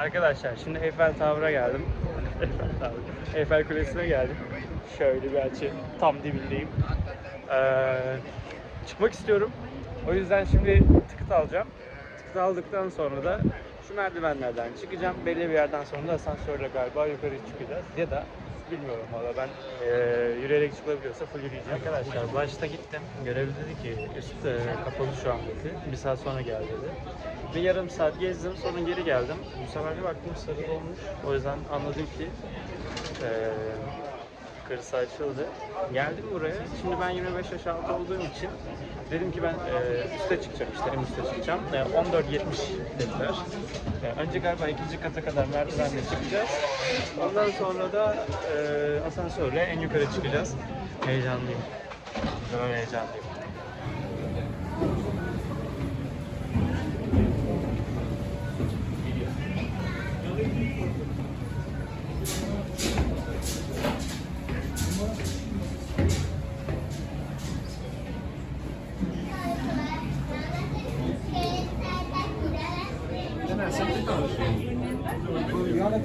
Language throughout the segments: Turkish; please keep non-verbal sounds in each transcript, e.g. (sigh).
Arkadaşlar şimdi Eiffel Tower'a geldim. (laughs) Eiffel Tower. Eiffel Kulesi'ne geldim. Şöyle bir açı. Tam dibindeyim. Ee, çıkmak istiyorum. O yüzden şimdi tıkıt alacağım. Tıkıt aldıktan sonra da şu merdivenlerden çıkacağım. Belli bir yerden sonra da asansörle galiba yukarı çıkacağız. Ya da bilmiyorum valla ben e, yürüyerek çıkılabiliyorsa full yürüyeceğim. Arkadaşlar başta gittim. Görevli dedi ki üst e, kapalı şu an dedi. Bir saat sonra gel dedi. Bir yarım saat gezdim sonra geri geldim. Bu sefer bir baktım sarı olmuş. O yüzden anladım ki e, yukarısı açıldı. Geldim buraya. Şimdi ben 25 yaş altı olduğum için dedim ki ben e, üste çıkacağım işte en üste çıkacağım. E, 14.70 dediler. E, önce galiba ikinci kata kadar merdivenle çıkacağız. Ondan sonra da e, asansörle en yukarı çıkacağız. Heyecanlıyım. Çok heyecanlıyım.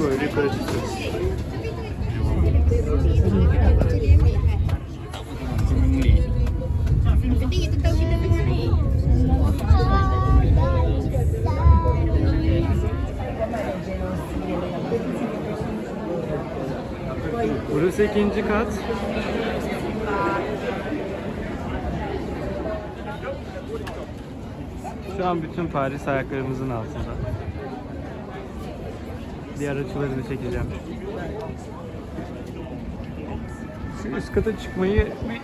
Böyle. Burası ikinci kat. Şu an bütün Paris ayaklarımızın altında. Diğer açılarını çekeceğim. Şu üst kata çıkmayı bir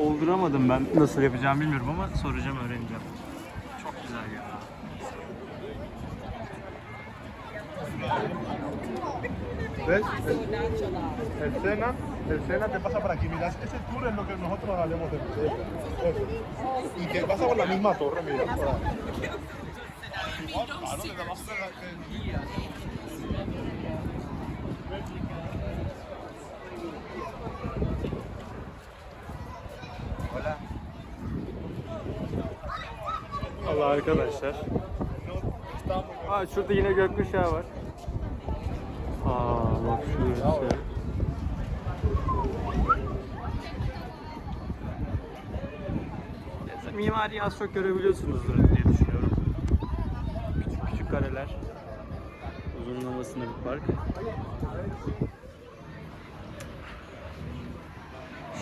olduramadım ben. Nasıl yapacağımı bilmiyorum ama soracağım öğreneceğim. Çok güzel ya. ¿Ves? El, Sena, el Sena te pasa por aquí. Mira, ese tour es lo que nosotros Sena. Eso. Y que pasa por la misma torre, mira. Ah, Allah arkadaşlar. Aa şurada yine gökkuşağı var. Aa bak şurası. Neyse, Mimariyi az çok görebiliyorsunuzdur. Küçük kareler. Uzunlamasında bir park.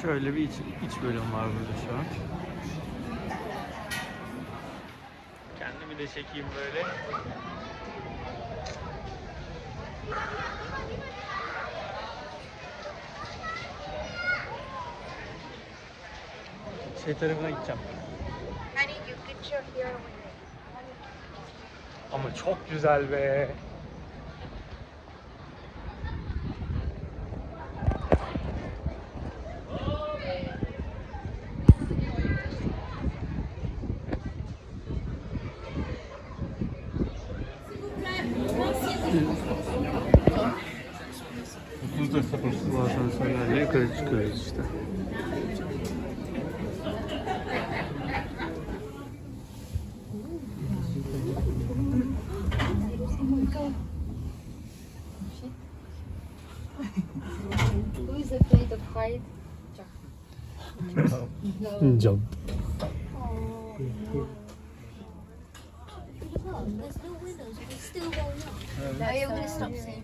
Şöyle bir iç, iç bölüm var burada şu an. Kendimi de çekeyim böyle. Şey tarafına gideceğim. Honey, you get your hair Ama çok güzel be. Jump. There's no windows. It's still going up. Are you gonna stop saying?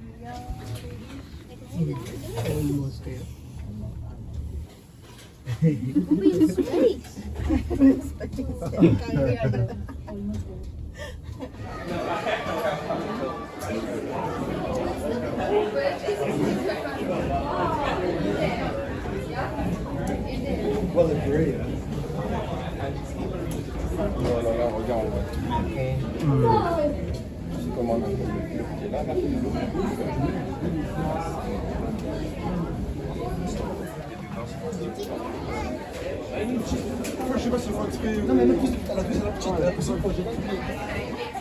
Almost there. Could be in space. Agree. No, no, no, comanda con il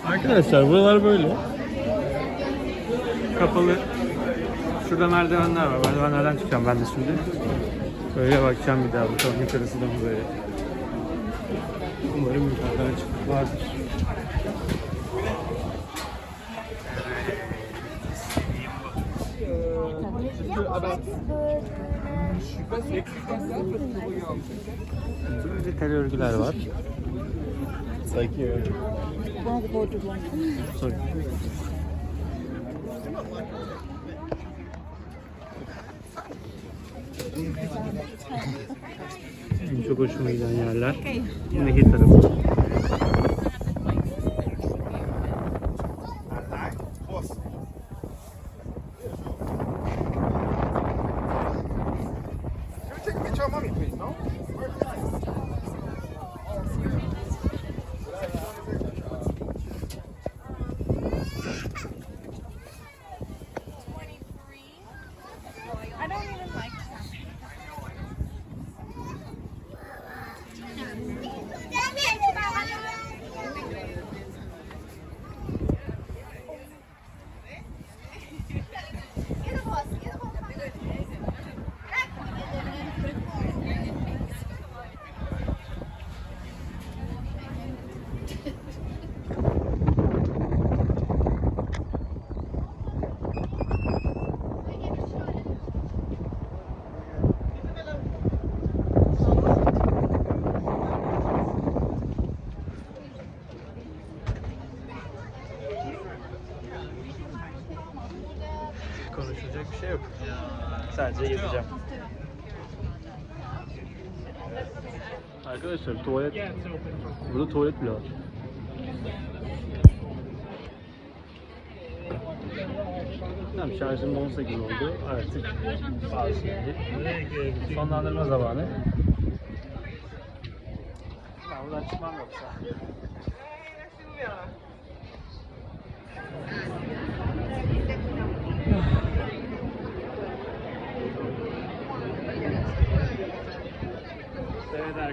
Arkadaşlar buralar böyle. Kapalı. Şurada merdivenler var. Merdivenlerden çıkacağım ben de şimdi. Böyle bakacağım bir daha. Bakalım yukarısı da mı böyle. Umarım yukarıdan çıkıp vardır. Böyle tel örgüler var. Sorry. En çok hoşuma giden yerler. Nehir tarafı. Sadece gezeceğim. Arkadaşlar tuvalet Burada tuvalet bile var. Tamam şarjım 18 oldu. Artık bazı şeyleri sonlandırma zamanı. Buradan çıkmam yoksa.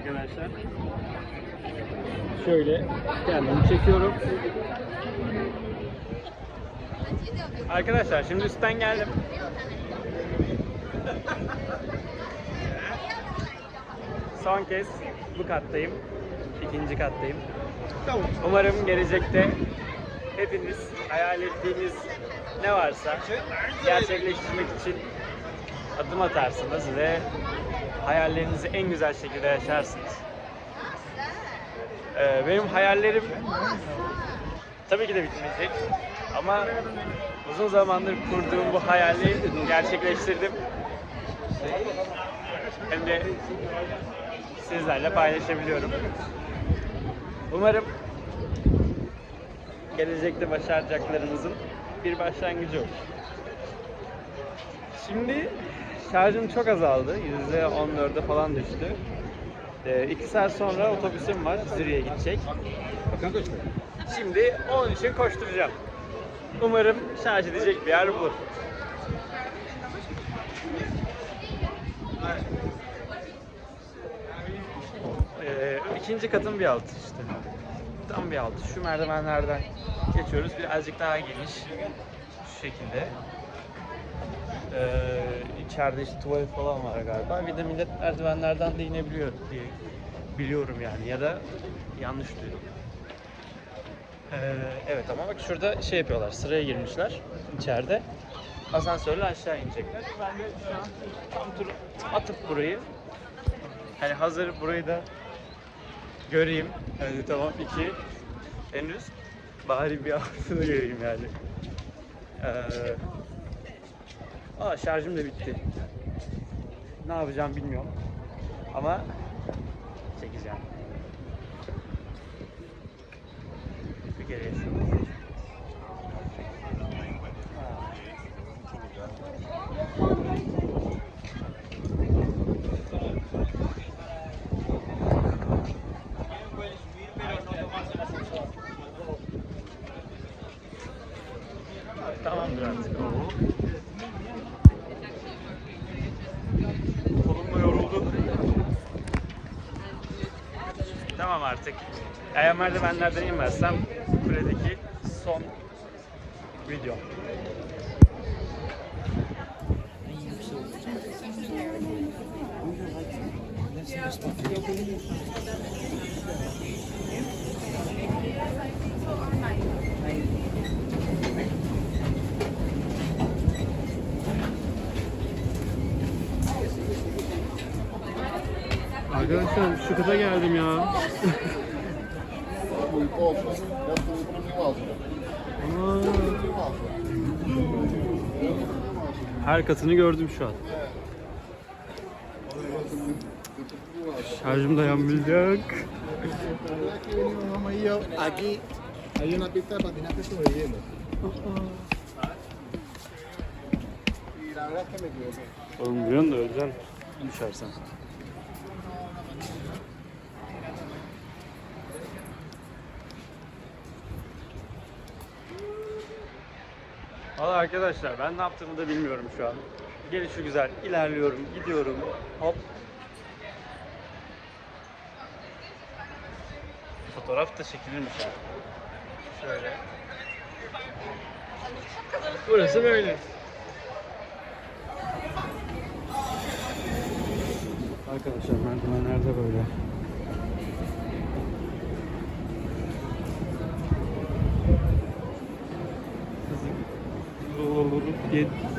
Arkadaşlar. Şöyle kendimi çekiyorum. Arkadaşlar şimdi üstten geldim. Son kez bu kattayım. İkinci kattayım. Umarım gelecekte hepiniz hayal ettiğiniz ne varsa gerçekleştirmek için adım atarsınız ve hayallerinizi en güzel şekilde yaşarsınız. Ee, benim hayallerim tabii ki de bitmeyecek ama uzun zamandır kurduğum bu hayali gerçekleştirdim. Hem de sizlerle paylaşabiliyorum. Umarım gelecekte başaracaklarınızın bir başlangıcı olur. Şimdi şarjım çok azaldı. %14'e falan düştü. İki saat sonra otobüsüm var. Zürih'e gidecek. Şimdi onun için koşturacağım. Umarım şarj edecek bir yer bulur. Ee, ikinci katın bir altı işte. Tam bir altı. Şu merdivenlerden geçiyoruz. Birazcık daha geniş. Şu şekilde. Ee, içeride işte tuvalet falan var galiba. Bir de millet merdivenlerden de inebiliyor diye biliyorum yani. Ya da yanlış duydum. Ee, evet ama bak şurada şey yapıyorlar. Sıraya girmişler içeride. Asansörle aşağı inecekler. Ben de şu an tam tur atıp burayı hani hazır burayı da göreyim. Hani tamam iki henüz bari bir altını göreyim yani. Ee, aa şarjım da bitti. Ne yapacağım bilmiyorum. Ama çekeceğim. Bir kere yaşıyorum. Tamam Oo. Kolum da yoruldu. Tamam artık. Eğer merdivenlerden inmezsem kuledeki son video. Arkadaşlar şu kıta geldim ya. Her katını gördüm şu an. Şarjım dayanmayacak. Aquí hay una pista de patinaje sobre hielo. Oğlum biliyorsun da öleceksin düşersen. Valla arkadaşlar ben ne yaptığımı da bilmiyorum şu an. Gelişi güzel. ilerliyorum, gidiyorum. Hop. Fotoğraf da çekilirmiş. Şöyle. Burası böyle. Arkadaşlar merdivenlerde böyle. Hızlı diye gidiyoruz işte.